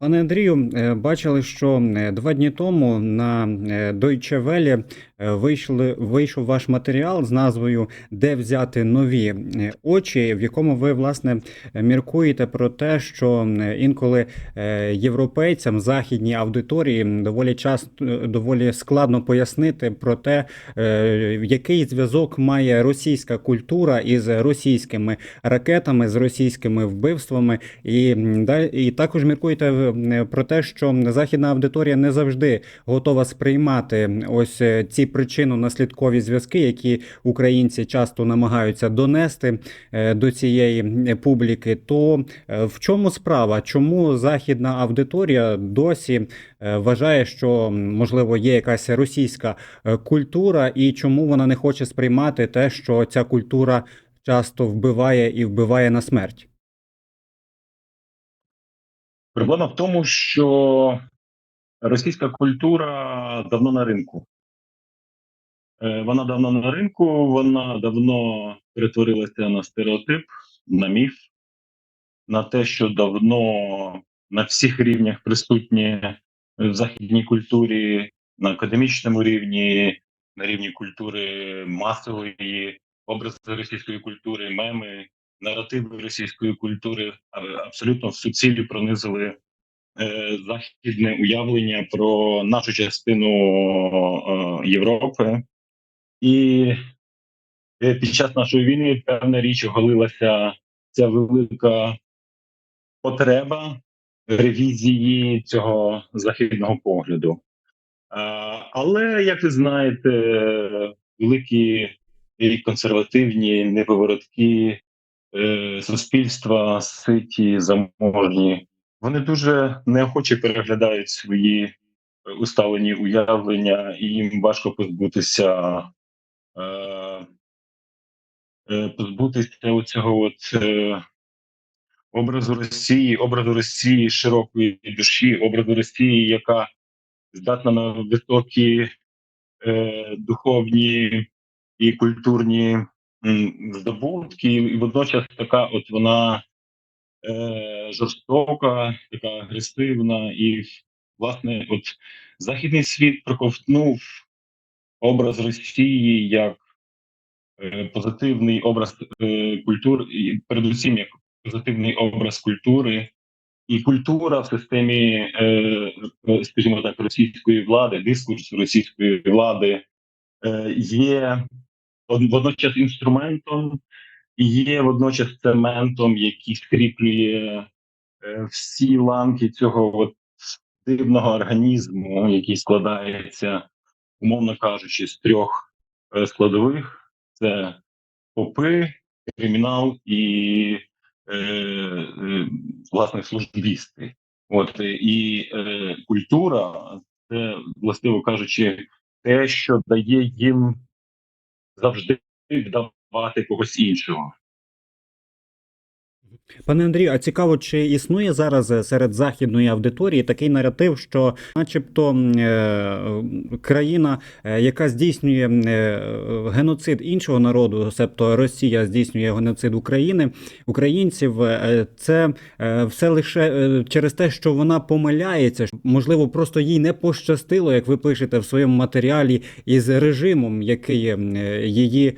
Пане Андрію, е, бачили, що е, два дні тому на е, Deutsche Welle вийшли, вийшов ваш матеріал з назвою Де взяти нові е, очі, в якому ви власне е, міркуєте про те, що е, інколи е, європейцям західній аудиторії доволі часто доволі складно пояснити про те, е, який зв'язок має російська культура із російськими ракетами, з російськими вбивствами, і, і також міркуєте про те, що західна аудиторія не завжди готова сприймати ось е, ці причинно-наслідкові зв'язки, які українці часто намагаються донести е, до цієї публіки. То е, в чому справа? Чому західна аудиторія досі е, вважає, що можливо є якась російська е, культура, і чому вона не хоче сприймати те, що ця культура часто вбиває і вбиває на смерть? Проблема в тому, що російська культура давно на ринку. Е, Вона давно на ринку, вона давно перетворилася на стереотип, на міф, на те, що давно на всіх рівнях присутні в західній культурі, на академічному рівні, на рівні культури масової, образи російської культури, меми, наративи російської культури абсолютно в суцілі пронизили е, західне уявлення про нашу частину е, Європи. І е, під час нашої війни певна річ оголилася ця велика потреба ревізії цього західного погляду. Але, як ви знаєте, великі і консервативні неповороткі е, суспільства, ситі, заможні, вони дуже неохоче переглядають свої е, усталені уявлення, і їм важко позбутися. Е, е, позбутися оцього от е, образу Росії, образу Росії широкої душі, образу Росії, яка здатна на високі духовні і культурні здобутки, і водночас така от вона жорстока, така агресивна, і власне, от західний світ проковтнув образ Росії як е, позитивний образ е, культури, передусім як позитивний образ культури. І культура в системі, е, скажімо так, російської влади, дискурсу російської влади є водночас інструментом, є водночас цементом, який скріплює всі ланки цього от дивного організму, який складається, умовно кажучи, з трьох е, складових: це попи, кримінал і е, е, власне службісти. От е, і е, культура, це властиво кажучи, те, що дає їм завжди вдавати когось іншого. Пане Андрію, а цікаво, чи існує зараз е, серед західної аудиторії такий наратив, що, начебто, е, країна, е, яка здійснює геноцид іншого народу, себто Росія здійснює геноцид України, українців, це все лише через те, що вона помиляється, можливо, просто їй не пощастило, як ви пишете в своєму матеріалі, із режимом, який її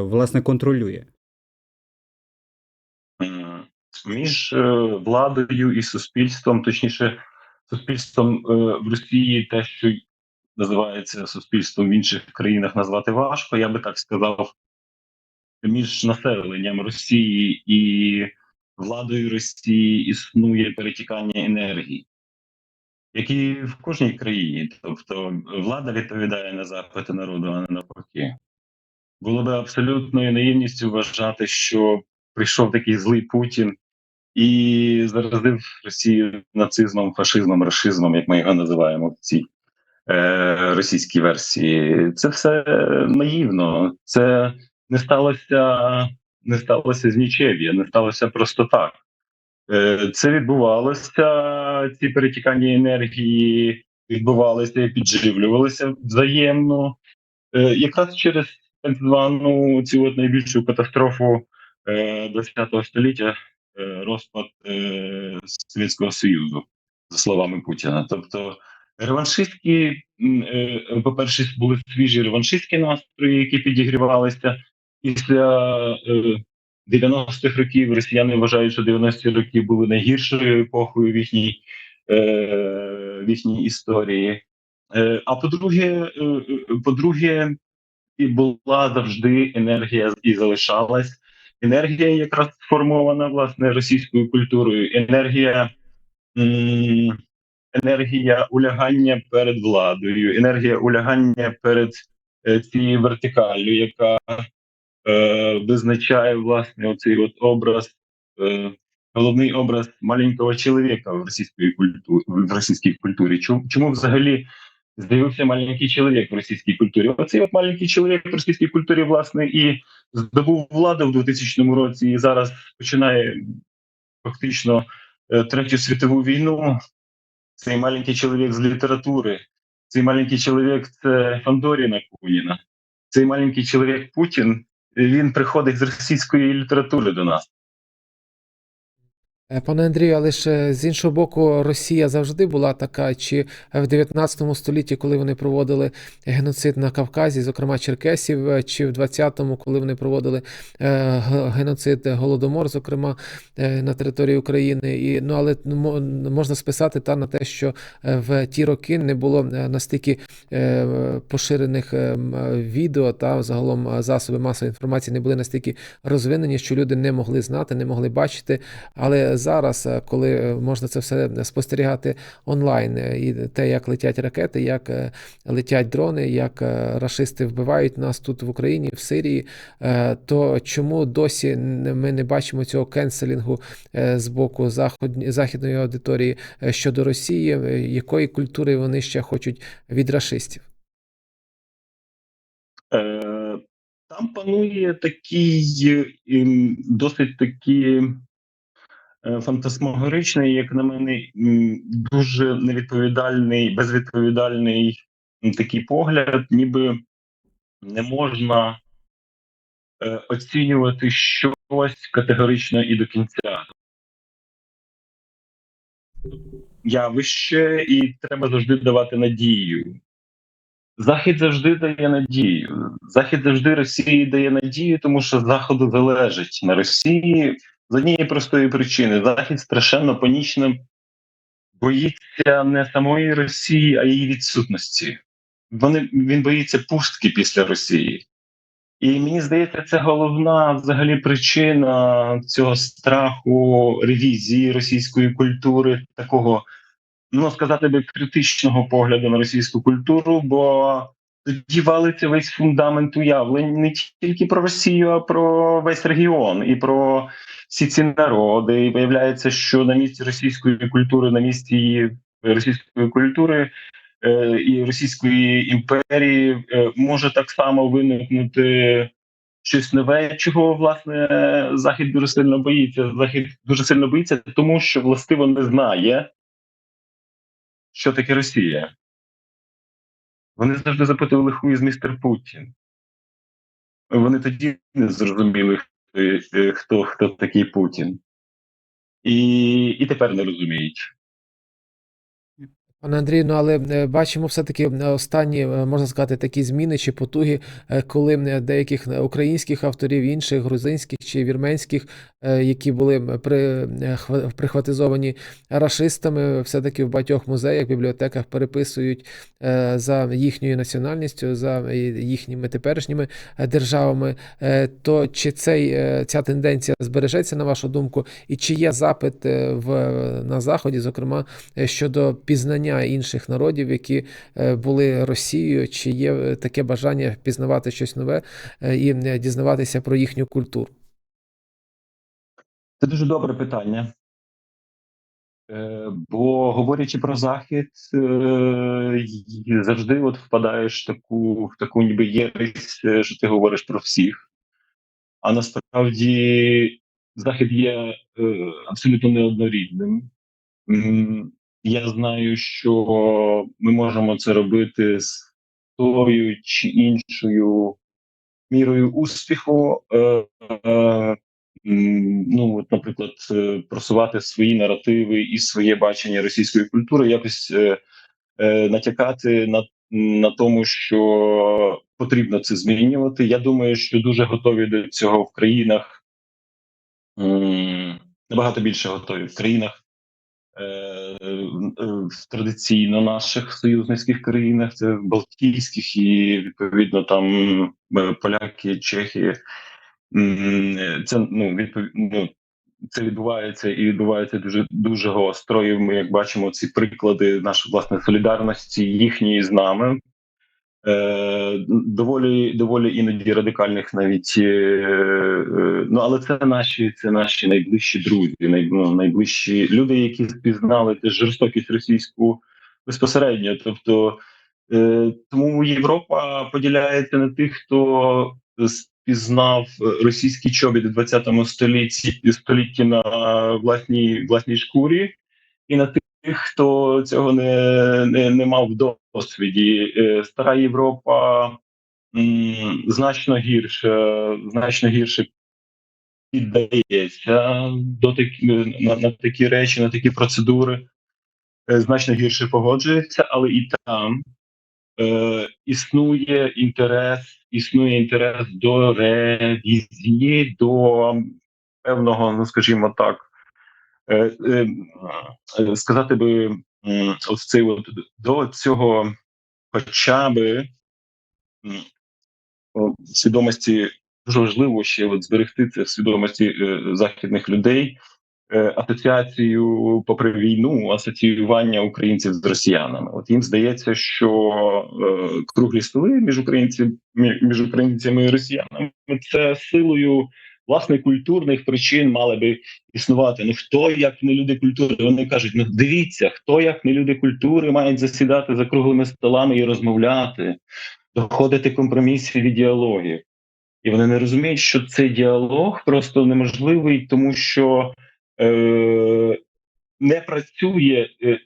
власне контролює. Між е, владою і суспільством, точніше, суспільством е, в Росії, те, що називається суспільством в інших країнах, назвати важко. Я би так сказав, між населенням Росії і владою Росії існує перетікання енергії, як і в кожній країні. Тобто влада відповідає на запити народу, а не навпаки. Було би абсолютною наївністю вважати, що прийшов такий злий Путін і заразив Росію нацизмом, фашизмом, рашизмом, як ми його називаємо в цій е, російській версії. Це все наївно. Це не сталося, не сталося з нічев'я, не сталося просто так. Е, це відбувалося, ці перетікання енергії відбувалися і підживлювалися взаємно. Е, якраз через так звану цю от найбільшу катастрофу е, ХХ століття розпад е, Совєтського Союзу. за словами Путіна. Тобто, реваншистські, е, по-перше, були свіжі реваншистські настрої, які підігрівалися після е, 90-х років. Росіяни вважають, що 90-ті роки були найгіршою епохою в їхній, е, в їхній історії. Е, а по-друге, е, е, по-друге, і була завжди енергія і залишалась. Енергія якраз сформована власне російською культурою. Енергія, енергія улягання перед владою, енергія улягання перед е, цією вертикаллю, яка е, визначає власне оцей от образ, е, головний образ маленького чоловіка в російській культурі в російській культурі. Чому, чому взагалі з'явився маленький чоловік в російській культурі? Оцей от маленький чоловік в російській культурі, власне, і здобув владу в 2000 році, і зараз починає фактично е, третю світову війну. Цей маленький чоловік з літератури, цей маленький чоловік це Фандоріна Куніна. Цей маленький чоловік Путін. Він приходить з російської літератури до нас. Е, Пане Андрію, але ж е, з іншого боку, Росія завжди була така, чи в 19 столітті, коли вони проводили геноцид на Кавказі, зокрема черкесів, е, чи в 20-му, коли вони проводили геноцид голодомор, зокрема на території України. І ну але можна списати та на те, що в ті роки не було настільки поширених відео та загалом засоби масової інформації не були настільки розвинені, що люди не могли знати, не могли бачити. Але зараз, е, коли е, можна це все спостерігати онлайн, е, і те, як летять ракети, як летять дрони, як рашисти вбивають нас тут в Україні, в Сирії, то чому досі ми не бачимо цього кенселінгу з боку західної аудиторії щодо Росії, якої культури вони ще хочуть від рашистів? Е, там панує такий ем, досить такий фантасмагоричний, як на мене, дуже невідповідальний, безвідповідальний такий погляд, ніби не можна е, оцінювати щось категорично і до кінця. Явище, і треба завжди давати надію. Захід завжди дає надію. Захід завжди Росії дає надію, тому що заходу залежить на Росії з однієї простої причини. Захід страшенно панічно боїться не самої Росії, а її відсутності. Вони він боїться пустки після Росії. І мені здається, це головна взагалі причина цього страху ревізії російської культури, такого ну сказати би критичного погляду на російську культуру, бо тоді валиться весь фундамент уявлень не тільки про Росію, а про весь регіон і про всі ці народи. І виявляється, що на місці російської культури, на місці її російської культури е, і Російської імперії е, може так само виникнути. Щось нове, чого власне захід дуже сильно боїться. Захід дуже сильно боїться, тому що властиво не знає, що таке Росія. Вони завжди запитували хуй з містер Путін. Вони тоді не зрозуміли, е, е, хто, хто такий Путін. І, і тепер не розуміють. Пане Андрію, ну але е, бачимо все-таки е, останні, е, можна сказати, такі зміни чи потуги, коли деяких українських авторів, інших грузинських чи вірменських, які були при, прихватизовані рашистами, все-таки в багатьох музеях, бібліотеках переписують за їхньою національністю, за їхніми теперішніми державами. То чи цей, ця тенденція збережеться, на вашу думку, і чи є запит в, на Заході, зокрема, щодо пізнання інших народів, які е, були Росією, чи є е, таке бажання пізнавати щось нове е, і дізнаватися про їхню культуру? Це дуже добре питання. Бо говорячи про захід, завжди от впадаєш в таку, в таку ніби єресь, що ти говориш про всіх. А насправді захід є абсолютно неоднорідним. Я знаю, що ми можемо це робити з тою чи іншою мірою успіху. Е, е, ну, от, наприклад, е, просувати свої наративи і своє бачення російської культури, якось е, е, натякати на, на тому, що потрібно це змінювати. Я думаю, що дуже готові до цього в країнах м, набагато більше готові в країнах. Е, е, Традиційно наших союзницьких країнах, це Балтійських і відповідно там е, поляки, чехи. Це ну відпов... ну, це відбувається і відбувається дуже дуже гостро. І ми, як бачимо, ці приклади нашої власне солідарності їхньої з нами. Е, доволі доволі іноді радикальних навіть е, е, ну але це наші це наші найближчі друзі, ну, найближчі люди, які спізнали теж жорстокість російську безпосередньо. Тобто тому Європа поділяється на тих, хто спізнав російський чобіт у 20 столітті столітті на власній власній шкурі, і на тих, хто цього не, не, не мав в досвіді. Е, Стара Європа значно гірше, значно гірше піддається до такі, на, на такі речі, на такі процедури, е, значно гірше погоджується, але і там е, існує інтерес, існує інтерес до ревізії, до певного, ну скажімо так, е, сказати би, ось цей от до цього, хоча би свідомості дуже важливо ще от зберегти це в свідомості е, західних людей. е, Асоціацію попри війну, асоціювання українців з росіянами. От їм здається, що е, круглі столи між українцями між українцями і росіянами це силою власне культурних причин мали би існувати. Ну хто як не люди культури? Вони кажуть: ну дивіться, хто як не люди культури мають засідати за круглими столами і розмовляти, доходити компромісів і діалогів. І вони не розуміють, що цей діалог просто неможливий, тому що е, не працює е,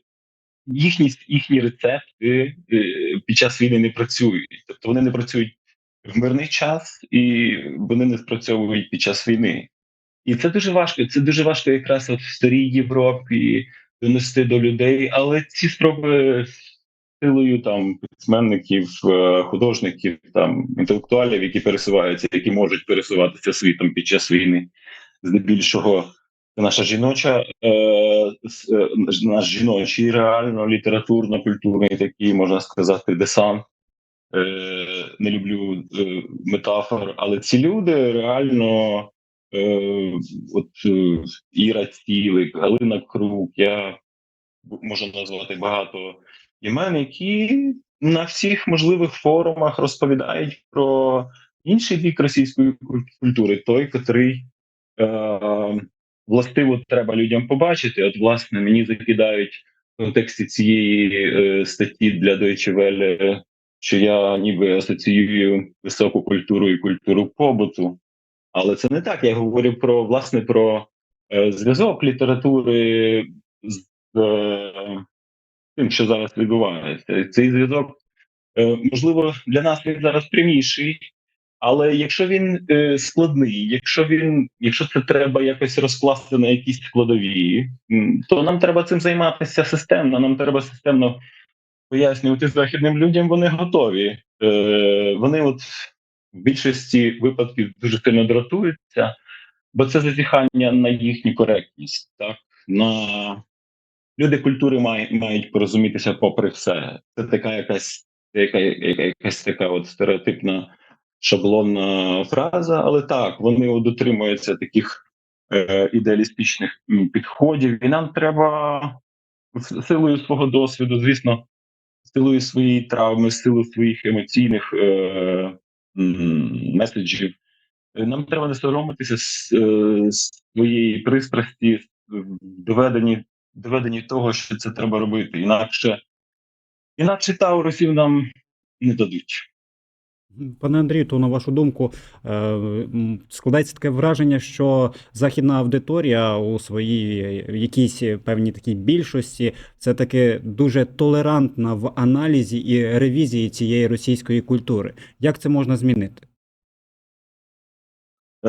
їхні їхні рецепти е, під час війни не працюють. Тобто вони не працюють в мирний час і вони не спрацьовують під час війни. І це дуже важко. Це дуже важко якраз от в старій Європі донести до людей, але ці спроби силою там письменників, е, художників, там інтелектуалів, які пересуваються, які можуть пересуватися світом під час війни, здебільшого. Наша жіноча, е, е, наш жіночий, реально літературно-культурний такий, можна сказати, десант. Е, не люблю е, метафор, але ці люди реально, е, от Іра Цілик, Галина Крук, я можу назвати багато імен, які на всіх можливих форумах розповідають про інший бік російської культури, той, котрий властиво треба людям побачити. От, власне, мені закидають в контексті цієї е, статті для Deutsche Welle, що я ніби асоціюю високу культуру і культуру побуту. Але це не так. Я говорю про власне про е, зв'язок літератури з е, тим, що зараз відбувається. Цей зв'язок, е, можливо, для нас він зараз пряміший, але якщо він е, складний, якщо він, якщо це треба якось розкласти на якісь складові, то нам треба цим займатися системно. Нам треба системно пояснювати західним людям, вони готові. Е, вони, от в більшості випадків, дуже сильно дратуються, бо це зазіхання на їхню коректність, так на люди культури мають, мають порозумітися попри все. Це така якась, яка, яка, якась така от стереотипна шаблонна фраза, але так, вони от дотримуються таких е, ідеалістичних підходів, і нам треба силою свого досвіду, звісно, силою своєї травми, силою своїх емоційних е, меседжів. Нам треба не соромитися з, е, своєї пристрасті, доведені доведенні того, що це треба робити. Інакше, інакше таурусів нам не дадуть. Пане Андрію, то на вашу думку, е, складається таке враження, що західна аудиторія у своїй якійсь певній такій більшості це таки дуже толерантна в аналізі і ревізії цієї російської культури. Як це можна змінити?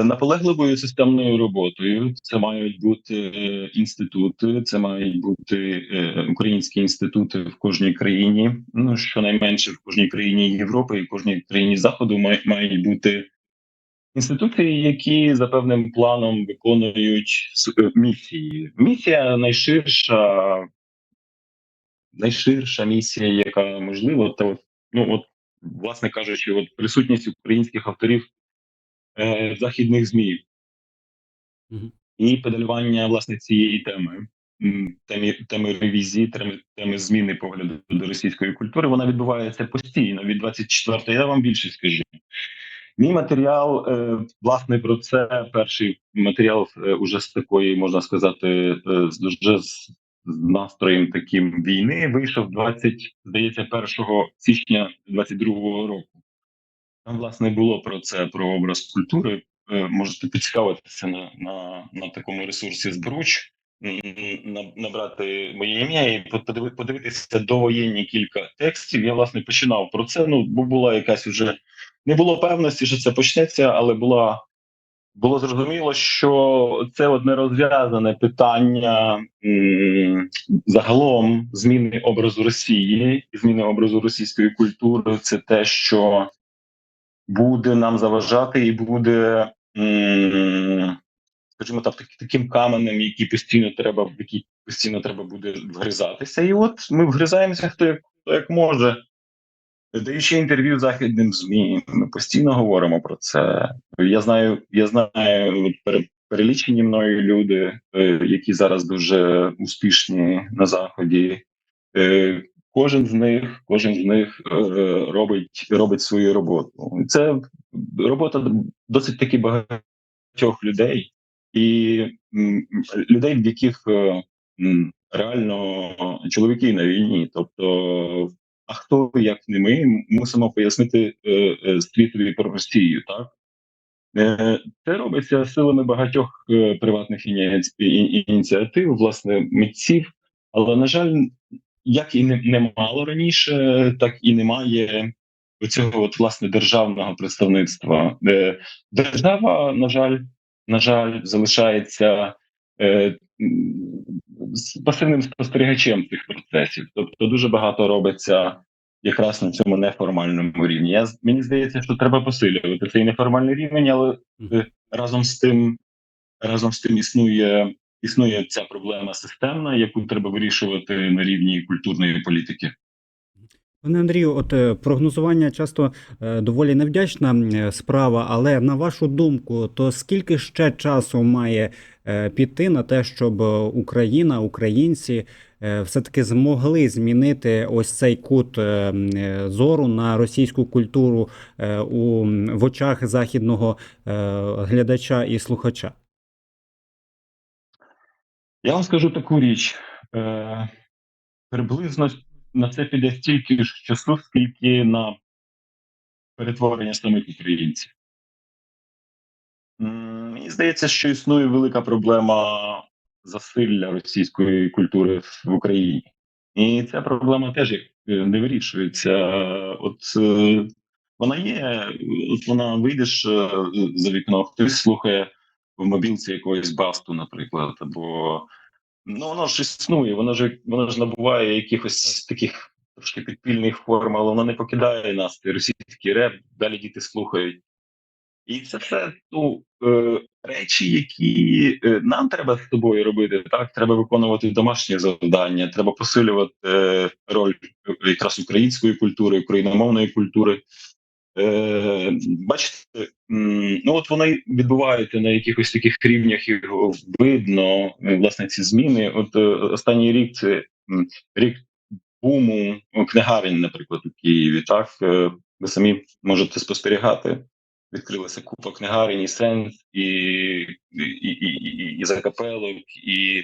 Наполегливою системною роботою це мають бути е, інститути, це мають бути е, українські інститути в кожній країні. Ну щонайменше в кожній країні Європи і в кожній країні Заходу мають бути інституції, які за певним планом виконують е, місії. Місія найширша, найширша місія, яка можлива, то ну от, власне кажучи, от присутність українських авторів е, західних ЗМІ Мгм. і педалювання власне цієї теми. Теми, теми ревізії, теми, теми зміни погляду до російської культури, вона відбувається постійно від 24 Я вам більше скажу. Мій матеріал, е, власне, про це перший матеріал е, уже з такої, можна сказати, е, з- вже з, з настроєм таким війни вийшов 20, здається, 1 січня 22-го року. Там, власне, було про це, про образ культури. Е, Можете поцікавитися на, на, на такому ресурсі Збруч, набрати моє ім'я і подиви- подивитися довоєнні кілька текстів. Я, власне, починав про це. Ну, бо була якась уже не було певності, що це почнеться, але була. Було зрозуміло, що це одне розв'язане питання загалом зміни образу Росії і зміни образу російської культури. Це те, що буде нам заважати, і буде, скажімо так, так- таким каменем, який постійно треба, в який постійно треба буде вгризатися. І от ми вгризаємося, хто як хто як може. Даючи інтерв'ю західним ЗМІ, ми постійно говоримо про це. Я знаю, я знаю перелічені мною люди, е, які зараз дуже успішні на заході. Кожен з них, кожен з них е, робить, робить свою роботу. Це робота досить таки багатьох людей, і людей, в яких е, реально чоловіки на війні. Тобто, а хто як не ми мусимо пояснити е, світові про Росію, так? Це робиться силами багатьох приватних ініціатив, власне, митців. Але, на жаль, як і не, не мало раніше, так і немає цього от, власне державного представництва. Держава, на жаль, на жаль, залишається е, пасивним спостерігачем цих процесів. Тобто дуже багато робиться якраз на цьому неформальному рівні. Я мені здається, що треба посилювати цей неформальний рівень, але е, разом з тим, разом з тим існує. Існує ця проблема системна, яку треба вирішувати на рівні культурної політики. Пане Андрію, от е, прогнозування часто е, доволі невдячна е, справа, але на вашу думку, то скільки ще часу має піти на те, щоб Україна, українці е, все-таки змогли змінити ось цей кут зору на російську культуру у в очах західного глядача і слухача? Я вам скажу таку річ. Е, приблизно на це піде стільки ж часу, скільки на перетворення самих українців. Мені здається, що існує велика проблема засилля російської культури в Україні. І ця проблема теж е, не вирішується. От е, вона є, от вона вийдеш е, за вікно, хтось слухає в мобілці якогось басту, наприклад, або ну воно ж існує, воно ж воно ж набуває якихось таких трошки підпільних форм, але воно не покидає нас. Російський реп, далі діти слухають. І це все ну, е, речі, які е, нам треба з тобою робити. Так, треба виконувати домашні завдання, треба посилювати е, роль якраз української культури, україномовної культури. Е, бачите, ну от вони відбуваються на якихось таких рівнях, і видно е, власне ці зміни. От е, останній рік це рік буму книгарень, наприклад, у Києві. Так Е, ви самі можете спостерігати. Відкрилася купа книгарень, і сенс, і, і, і, і, і закапелок, і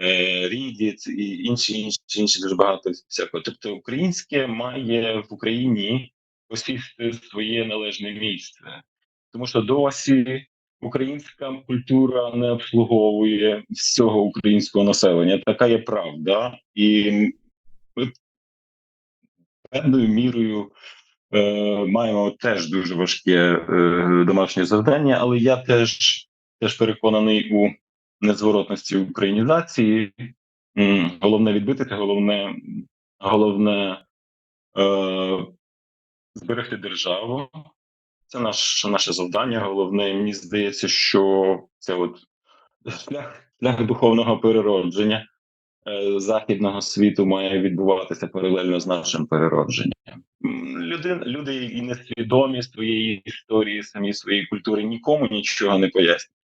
е, Рідіт, і інші, інші, інші дуже багато всякого. Тобто, українське має в Україні посісти своє належне місце, тому що досі українська культура не обслуговує всього українського населення. Така є правда, і ми певною мірою е, маємо теж дуже важке е, домашнє завдання, але я теж, теж переконаний у незворотності українізації. Головне відбити головне, головне е, зберегти державу. Це наш, наше завдання. Головне, мені здається, що це от шлях, шлях духовного переродження е, західного світу має відбуватися паралельно з нашим переродженням. Люди, люди і несвідомі своєї історії, самі своєї культури нікому нічого не пояснюють.